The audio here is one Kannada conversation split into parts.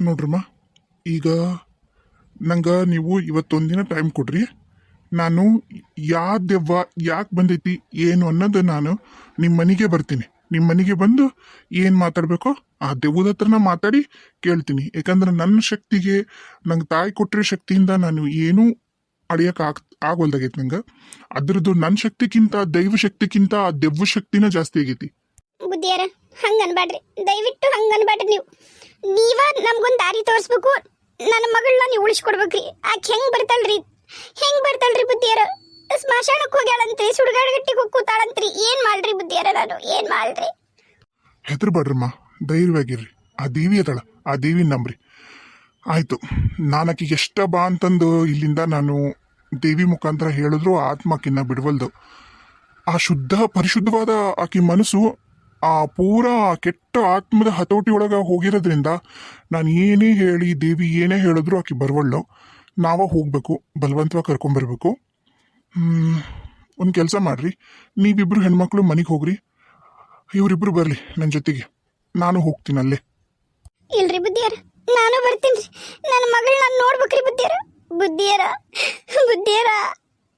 ನೋಡ್ರಮ್ಮ, ಈಗ ನಂಗೆ ನೀವು ಇವತ್ತೊಂದಿನ ಟೈಮ್ ಕೊಡ್ರಿ. ನಾನು ಯಾ ದೆವ್ವ ಯಾಕೆ ಬಂದೈತಿ, ಏನು ಅನ್ನೋದು ನಾನು ನಿಮ್ಮ ಮನೆಗೆ ಬರ್ತೀನಿ. ನಿಮ್ಮ ಮನೆಗೆ ಬಂದು ಏನು ಮಾತಾಡಬೇಕೋ ಆ ದೆವ್ವದ ಹತ್ರನ ಮಾತಾಡಿ ಕೇಳ್ತೀನಿ. ಯಾಕಂದ್ರೆ ನನ್ನ ಶಕ್ತಿಗೆ, ನಂಗೆ ತಾಯಿ ಕೊಟ್ಟಿರೋ ಶಕ್ತಿಯಿಂದ ನಾನು ಏನೂ ಅಳಿಯಕ್ಕೆ ಆಗ್, ಆಗೋಲ್ದಾಗೈತಿ ನಂಗೆ. ಅದ್ರದ್ದು ನನ್ನ ಶಕ್ತಿಗಿಂತ ದೈವ ಶಕ್ತಿಗಿಂತ ಆ ದೆವ್ವ ಶಕ್ತಿನ ಜಾಸ್ತಿ ಆಗೈತಿ. ಬುದ್ಧಿಯರ ದಯವಿಟ್ಟು ಹಂಗನ್ಬಾಡ್ರಿ ನೀವು. ನೀವ ನಮ್ಗೊಂದ್ ದಾರಿ ತೋರಿಸ್ಬೇಕು. ನನ್ನ ಮಗಳನ್ನ ನೀವು ಉಳಿಸ್ಕೊಡ್ಬೇಕ್ರಿ. ಆಕೆ ಹೆಂಗ್ ಬರ್ತಾಳ್ರಿ? ಹೆಂಗ್ ಬರ್ತಾಳ್ರಿ ಬುದ್ಧಿಯರ? ಸ್ಮಶಾನಕ್ಕೆ ಹೋಗ್ಯಾಳಂತ್ರಿ ಸುಡುಗಾಡಗಟ್ಟಿಗೆ ಹೋಗಿ ಕೂತಾಳಂತ್ರಿ. ಏನ್ ಮಾಡ್ರಿ ಬುದ್ಧಿಯರ ನಾನು? ಏನ್ ಮಾಡ್ರಿ? ಹೆದರ್ಬೇಡ್ರಮ್ಮ. ಧೈರ್ಯವಾಗಿರ್ರಿ. ಆ ದೇವಿ ಅದಳ. ಆ ದೇವಿ ನಂಬ್ರಿ. ಆಯ್ತು. ನಾನು ಎಷ್ಟ ಬಾ ಅಂತಂದು ಇಲ್ಲಿಂದ ನಾನು ದೇವಿ ಮುಖಾಂತರ ಹೇಳಿದ್ರು ಆತ್ಮಕ್ಕಿನ್ನ ಬಿಡವಲ್ದು. ಆ ಶುದ್ಧ, ಪರಿಶುದ್ಧವಾದ ಆಕಿ ಮನಸ್ಸು ಆ ಪೂರಾ ಕೆಟ್ಟ ಆತ್ಮದ ಹತೋಟಿ ಒಳಗೆ ಹೋಗಿರೋದ್ರಿಂದ ನಾನು ಏನೇ ಹೇಳಿ ದೇವಿ ಏನೇ ಹೇಳಿದ್ರು ಆಕೆ ಬರವಳ್ಳು. ನಾವ ಹೋಗಬೇಕು, ಬಲವಂತವಾಗಿ ಕರ್ಕೊಂಬರ್ಬೇಕು ಒಂದು ಕೆಲಸ ಮಾಡ್ರಿ. ನೀವಿಬ್ರು ಹೆಣ್ಮಕ್ಳು ಮನೆಗೆ ಹೋಗ್ರಿ. ಇವರಿಬ್ರು ಬರಲಿ ನನ್ನ ಜೊತೆಗೆ. ನಾನು ಹೋಗ್ತೀನಿ ಅಲ್ಲೇ. ಇಲ್ರಿ ಬುದ್ಧಿಯರ, ನಾನು ಬರ್ತೀನಿ ನನ್ನ ಮಗಳನ್ನ ನಾನು ನೋಡ್ಬೇಕ್ರಿ ಬುದ್ಧಿಯರ. ಬುದ್ಧಿಯರ ಬುದ್ಧಿಯರ.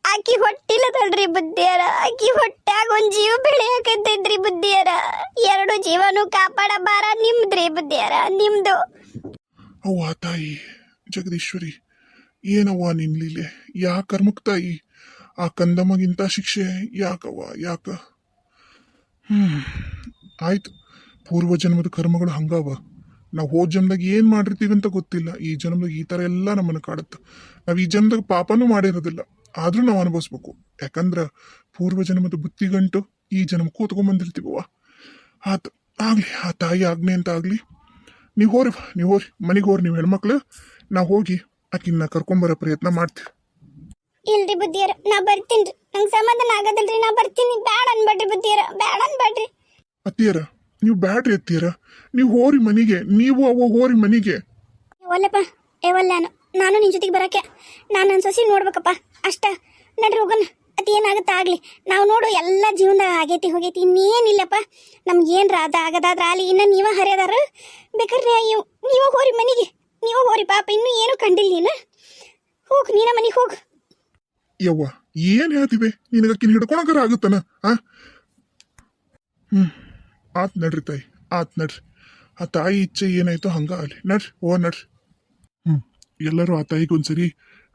ಆಕಿ ಹೊಟ್ಟಿಲ್ಲದಳ್ರಿ ಬುದ್ಧಿಯರ. ಆಕಿ ಹೊಟ್ಟ್ಯಾಗ ಒಂದ್ ಜೀವ ಬೆಳೆಯಕತ್ತೈತ್ರಿ ಬುದ್ಧಿಯರ. ಎರಡು ಜೀವನು ಕಾಪಾಡ ಬಾರ ನಿಮ್ದ್ರಿ ಬುದ್ಧಿಯರ, ನಿಮ್ದು. ಅವ್ವ ತಾಯಿ, ಜಗದೀಶ್ವರಿ, ಏನವ್ವ ನಿನ್ ಲೀಲೆ? ಯಾ ಕರ್ಮಕ್ ತಾಯಿ? ಆ ಕಂದಮ್ಮಗಿಂತ ಶಿಕ್ಷೆ ಯಾಕವ್ವ, ಯಾಕ? ಹ್ಮ್, ಆಯ್ತು. ಪೂರ್ವ ಜನ್ಮದ ಕರ್ಮಗಳು ಹಂಗವ. ನಾವು ಹೋದ ಜನ್ಮದಾಗ ಏನು ಮಾಡಿರ್ತೀವಿ ಅಂತ ಗೊತ್ತಿಲ್ಲ. ಈ ಜನ್ಮದಾಗ ಈ ಥರ ಎಲ್ಲ ನಮ್ಮನ್ನು ಕಾಡುತ್ತೆ. ನಾವು ಈ ಜನ್ಮದಾಗ ಪಾಪನೂ ಮಾಡಿರೋದಿಲ್ಲ. ಆದರೂ ನಾವು ಅನುಭವಿಸ್ಬೇಕು. ಯಾಕಂದ್ರೆ ಪೂರ್ವ ಜನ್ಮದ ಬುತ್ತಿಗಂಟು ಈ ಜನ್ಮ ಕೂತ್ಕೊಂಡ್ಬಂದಿರ್ತೀವವ್ವ ಆತ ಆಗಲಿ ಆ ತಾಯಿ ಆಜ್ಞೆ ಅಂತ ಆಗಲಿ ನೀವು ಹೋರಿ ನೀವು ಹೋರಿ ಮನೆಗೆ ಹೋರಿ ನೀವು ಹೆಣ್ಮಕ್ಳು ನಾವು ಹೋಗಿ ಆಕಿನ್ನ ಕರ್ಕೊಂಬರೋ ಪ್ರಯತ್ನ ಮಾಡ್ತೀವಿ. ಇಲ್ರಿ ಬುದ್ಧಿಯರ ನಾ ಬರ್ತೀನಿ ನಂಗೆ ಸಮಾಧಾನ ಆಗದಲ್ರಿ ನಾ ಬರ್ತೀನಿ. ಬ್ಯಾಡ ಅನ್ಬೇಡ್ರಿ ಬುದ್ಧಿಯರ ಬ್ಯಾಡ ಅನ್ಬೇಡ್ರಿ. ಅತ್ತಿಯರ ನೀವು ಬ್ಯಾಡ್ರಿ ಅತ್ತಿಯರ. ನೀವು ಹೋರಿ ಮನೆಗೆ ನೀವು ಅವ ಹೋರಿ ಮನೆಗೆ. ಒಲ್ಲಪ್ಪ ಏ ಒಲ್ಲ ನಾನು ನಿನ್ನ ಜೊತೆಗೆ ಬರಕ್ಕೆ. ನಾನು ನನ್ನ ಸೊಸಿ ನೋಡ್ಬೇಕಪ್ಪ. ಅಷ್ಟ. ನಡ್ರಿ ಹೋಗೋಣ. ಅದು ಏನಾಗುತ್ತೆ ಆಗಲಿ. ನಾವು ನೋಡು ಎಲ್ಲ ಜೀವನದಾಗ ಆಗೈತಿ ಹೋಗೈತಿ. ಇನ್ನೇನಿಲ್ಲಪ್ಪ ನಮ್ಗೆ ಏನ್ರ ಅದ ಆಗದಾದ್ರ ಅಲ್ಲಿ ಇನ್ನು ನೀವ ಹರಿಯದಾರ. ಬೇಕಾದ್ರೆ ನೀವು ಹೋರಿ ಮನೆಗೆ. ನೀವು ಹೋರಿ ಪಾಪ. ಇನ್ನೂ ಏನು ಕಂಡಿಲ್ಲ ನೀನು. ಹೋಗ್. ನೀನ ಮನೆಗೆ ಹೋಗು. ಯವ್ವ, ಏನ್ ನಿನಗ ಅಕ್ಕಿನ ಹಿಡ್ಕೊಳಕರ ಆಗುತ್ತನ? ಆ? ಹ್ಮ್. ಆತ್ ನಡ್ರಿ ತಾಯಿ. ಆತ್ ನಡ್ರಿ. ಆ ತಾಯಿ ಇಚ್ಛೆ ಏನಾಯ್ತು ಹಂಗ ಅಲ್ಲಿ ನಡ್ರಿ ಓ ನಡ್ರಿ. ಎಲ್ಲರೂ ಆ ತಾಯಿಗೆ ಒಂದ್ಸರಿ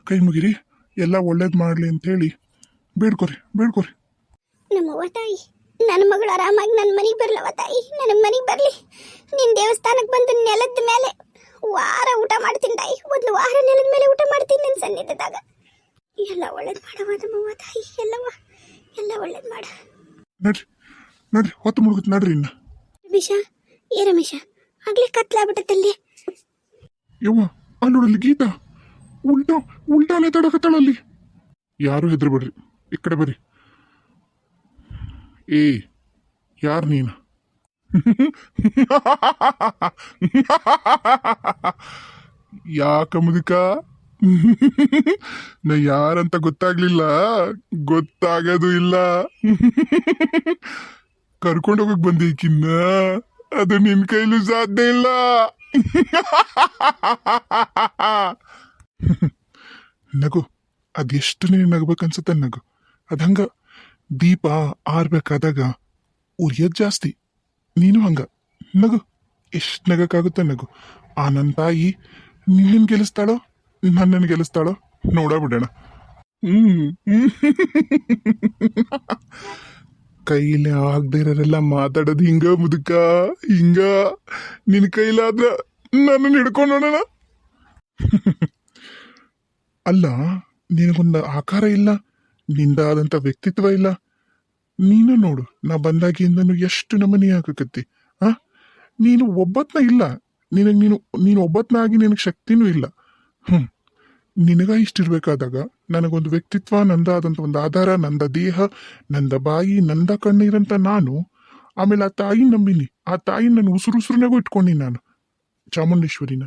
ಕೈ ಮುಗಿರಿ ಎಲ್ಲ ಒಳ್ಳೇದ್ ಮಾಡ್ಲಿ ಅಂತ ಹೇಳಿ ಬೇಡ್ಕೊರಿ ಬೇಡ್ಕೊರಿ. ನಮ್ಮವ್ವ ತಾಯಿ ನನ್ನ ಮಗಳು ಆರಾಮಾಗಿ ನನ್ನ ಮನೆಗೆ ಬರ್ಲವ ತಾಯಿ ನನ್ನ ಮನೆಗೆ ಬರಲಿ. ನಿನ್ನ ದೇವಸ್ಥಾನಕ್ಕೆ ಬಂದು ನೆಲದ ಮೇಲೆ ವಾರ ಊಟ ಮಾಡ್ತೀನಿ ತಾಯಿ ಮೊದಲು ವಾರ ನೆಲದ ಮೇಲೆ ಊಟ ಮಾಡ್ತೀನಿ ನನ್ನ ಸನ್ನಿಧದಾಗ. ಎಲ್ಲ ಒಳ್ಳೇದು ಮಾಡವ ನಮ್ಮವ್ವ ತಾಯಿ ಎಲ್ಲವ ಎಲ್ಲ ಒಳ್ಳೇದು ಮಾಡ. ನಡ್ರಿ ನಡ್ರಿ ಹೊತ್ತು ಮುಳುಗುತ್ತೆ ನಡ್ರಿ ಇನ್ನ. ರಮೇಶ ಏ ರಮೇಶ ಆಗ್ಲೇ ಕತ್ಲಾಗ್ಬಿಟ್ಟತ್ತಲ್ಲಿ ಯವ್ವ ಅಲ್ಲಿ ನೋಡಲಿ ಗೀತಾ, ಉಲ್ಟಾ ಉಲ್ಟಾನೆ ತಡಕತ್ತಾಳಲ್ಲಿ ಯಾರು ಹೆದರ್ಬೇಡ್ರಿ. ಈ ಕಡೆ ಬರ್ರಿ. ಏ, ಯಾರು ನೀನು? ಯಾಕ ಮುದುಕ? ನಾ ಯಾರಂತ ಗೊತ್ತಾಗ್ಲಿಲ್ಲ. ಗೊತ್ತಾಗೋದು ಇಲ್ಲ. ಕರ್ಕೊಂಡು ಹೋಗಕ್ ಬಂದೀಕಿನ್ನ ಅದು ನಿನ್ ಕೈಲೂ ಸಾಧ್ಯ ಇಲ್ಲ. ನಗು ಅದೆಷ್ಟು ನೀನು ನಗಬೇಕನ್ಸುತ್ತೆ ನಗು ಅದ್ ಹಂಗ ದೀಪ ಆರ್ಬೇಕಾದಾಗ ಉರಿಯೋದ್ ಜಾಸ್ತಿ ನೀನು ಹಂಗ ನಗು ಎಷ್ಟು ನಗಕ್ಕಾಗುತ್ತೆ ನಗು ಆ ನನ್ನ ತಾಯಿ ನಿನ್ನನ್ ಗೆಲ್ಲಿಸ್ತಾಳೋ ನನ್ನನ್ನು ಗೆಲ್ಲಿಸ್ತಾಳೋ ನೋಡ ಬಿಡೋಣ ಹ್ಮ್ ಕೈಲಿ ಆಗದೆ ಇರೋರೆಲ್ಲ ಮಾತಾಡೋದು ಹಿಂಗ, ಮುದುಕ? ಹಿಂಗ? ನಿನ್ ಕೈಲಾದ್ರ ನನ್ನನ್ನು ಹಿಡ್ಕೊಂಡು ನೋಡೋಣ? ಅಲ್ಲ, ನಿನಗೊಂದು ಆಕಾರ ಇಲ್ಲ ನಿಂದಾದಂಥ ವ್ಯಕ್ತಿತ್ವ ಇಲ್ಲ. ನೀನು ನೋಡು, ನಾ ಬಂದಾಗಿಂದನು ಎಷ್ಟು ನಮನಿ ಆಗಕತ್ತಿ ಆ? ನೀನು ಒಬ್ಬತ್ನ ಇಲ್ಲ. ನಿನಗೆ ನೀನು ನೀನು ಒಬ್ಬತ್ನಾಗಿ ನಿನಗೆ ಶಕ್ತಿನೂ ಇಲ್ಲ. ಹ್ಞೂ ನಿನಗ ಇಷ್ಟಿರ್ಬೇಕಾದಾಗ ನನಗೊಂದು ವ್ಯಕ್ತಿತ್ವ ನಂದಾದಂಥ ಒಂದು ಆಧಾರ, ನಂದ ದೇಹ, ನಂದ ಬಾಯಿ, ನಂದ ಕಣ್ಣೀರಂತ ನಾನು. ಆಮೇಲೆ ಆ ತಾಯಿ ನಂಬಿನಿ. ಆ ತಾಯಿ ನನ್ನ ಉಸಿರು ಉಸಿರುನಾಗೂ ಇಟ್ಕೊಂಡಿ ನಾನು, ಚಾಮುಂಡೇಶ್ವರಿನ.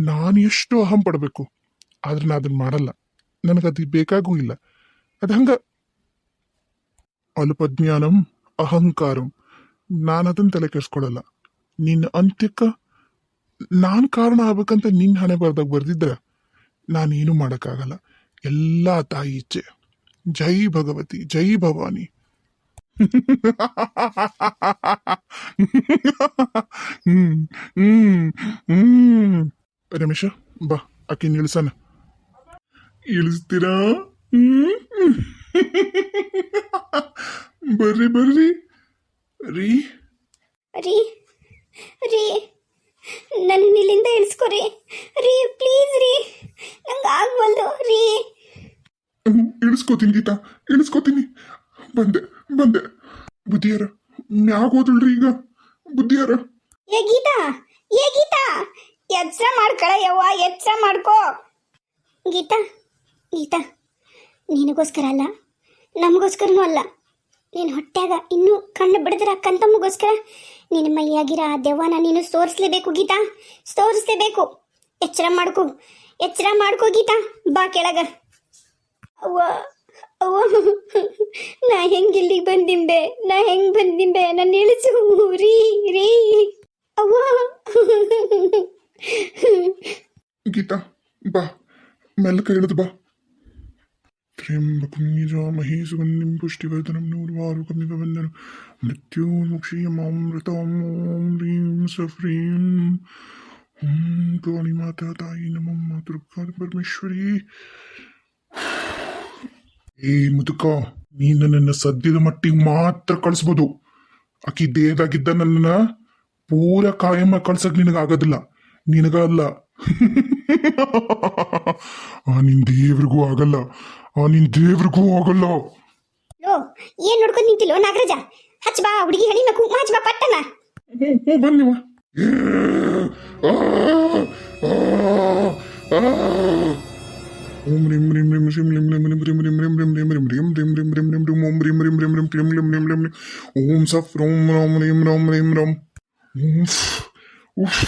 ನಾನು ಎಷ್ಟು ಅಹಂ ಪಡಬೇಕು? ಆದ್ರೆ ನಾನು ಅದನ್ನ ಮಾಡಲ್ಲ. ನನಗದು ಬೇಕಾಗೂ ಇಲ್ಲ. ಅದು ಹಂಗ ಅಲ್ಪಜ್ಞಾನಂ, ಅಹಂಕಾರಂ. ನಾನು ಅದನ್ನ ತಲೆ ಕೆಡಿಸ್ಕೊಳ್ಳಲ್ಲ ನಿನ್ನ ಅಂತ್ಯಕ್ಕ ನಾನು ಕಾರಣ ಆಗ್ಬೇಕಂತ ನಿನ್ನ ಹಣೆ ಬರ್ದಾಗ ಬರ್ದಿದ್ರ ನಾನೇನು ಮಾಡೋಕ್ಕಾಗಲ್ಲ. ಎಲ್ಲ ತಾಯಿ ಇಚ್ಛೆ. ಜೈ ಭಗವತಿ ಜೈ ಭವಾನಿ. ಹ್ಮ್ ಹ್ಮ್ ಹ್ಮ್ ರಮೇಶ ಬಾ ಆಕೆ ನಿಲ್ಸನ ಇಳಿಸ್ತೀರಾ? ಹ್ಮ್ ಬರ್ರಿ ಬರ್ರಿ. ರೀ. ರೀ ರೀ ನನ್ನ ಇಲ್ಲಿಂದ ಇಳಿಸ್ಕೊರಿ ರೀ. ಪ್ಲೀಸ್ ರೀ. ನಂಗೆ ಆಗ್ವಲ್ದು ರೀ. ಹ್ಮ್, ಇಳಿಸ್ಕೋತೀನಿ ಗೀತಾ, ಇಳಿಸ್ಕೋತೀನಿ. ಬಂದೆ ಬಂದೆ. ಬುದ್ಧಿಯಾರ, ಮ್ಯಾಗ ಹೋದಳ್ರಿ ಈಗ. ಬುದ್ಧಿಯಾರ. ಏ ಗೀತಾ ಏ ಗೀತಾ, ಎಚ್ಚರ ಮಾಡ್ಕೊಳ ಯವ್ವ, ಎಚ್ಚರ ಮಾಡ್ಕೋ. ಗೀತಾ ಗೀತಾ, ನಿನಗೋಸ್ಕರ ಅಲ್ಲ, ನಮಗೋಸ್ಕರನೂ ಅಲ್ಲ. ನೀನು ಹೊಟ್ಯಾಗ ಇನ್ನೂ ಕಣ್ಣು ಬಿಡದ್ರ ಕಂತಮ್ಮಗೋಸ್ಕರ ನಿನ್ನ ಮೈಯಾಗಿರ ಆ ದೆವ್ವನ ನೀನು ಸೋರಿಸ್ಲೇಬೇಕು ಗೀತಾ, ಸೋರಿಸ್ಲೇಬೇಕು. ಎಚ್ಚರ ಮಾಡ್ಕೋ ಎಚ್ಚರ ಮಾಡ್ಕೋ ಗೀತಾ, ಬಾ ಕೆಳಗ. ಅವ್ವ ಅವ್ವ ನಾ ಹೆಂಗೆ ಇಲ್ಲಿಗೆ ಬಂದಿಂಬೆ ನಾ ಹೆಂಗೆ ಬಂದಿಂಬೆ ನನ್ನ ಇಳಿಸು ರೀ ರೀ ಅವ್ವ ಗೀತಾ ಬಾ ಮೆಲ್ಲಕ ಇಳಿದು ಬಾ त्र्यंबकं निजामहे सुगन्धिं पुष्टिवर्धनं नूर्वारुकमिकवन्दनं मृत्योर्मुक्षीयमामृताम् ॐ ह्रीं स ह्रीं ॐ कालीमाता तायि नमो मातृका परमेश्वरी ಏ ಮುದುಕ ನೀನು ನನ್ನ ಸದ್ಯದ ಮಟ್ಟಿಗೆ ಮಾತ್ರ ಕಳಿಸ್ಬೋದು. ಆಕಿ ದೇಹದಾಗಿದ್ದ ನನ್ನ ಪೂರ ಕಾಯಮ್ಮ ಕಳ್ಸಕ್ ನಿನಗಾಗೋದಿಲ್ಲ ನಿನಗ ಅಲ್ಲ. ಆ ನಿನ್ ದೇವ್ರಿಗೂ ಆಗಲ್ಲ. ಆ ನಿನ್ ದೇವ್ರಿಗೂ ಆಗಲ್ಲ. ಲೋ ಏನ್ ನೋಡ್ಕೊಂಡ್ ನಿಂತಿಲ್ಲೋ ನಾಗರಾಜ? ಹಚ್ ಬಾ ಹುಡುಗಿ ಹೇಳಿ ಕುಂಕುಮ ಹಚ್ಚ ಬಾ ಪಟ್ಟನ ಹ್ಞೂ ಹ್ಞೂ ಬನ್ನಿವ ಓಂ ಸಫ್ ರೋಮ್ ರೋಮ್ ರೀಮ್ ರೋಮ್ ರೀಮ್ ರೋಮ್ ಉಫ್ ಉಫ್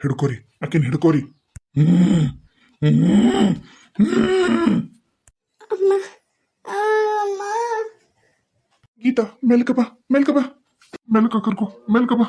ಹಿಡ್ಕೋರಿ ಆಕಿನ ಹಿಡ್ಕೋರಿ ಗೀತಾ ಮೆಲ್ಕ ಬಾ ಮೆಲ್ಕ ಬಾ ಮೆಲ್ಕ ಕರ್ಕೋ ಮೆಲ್ಕ ಬಾ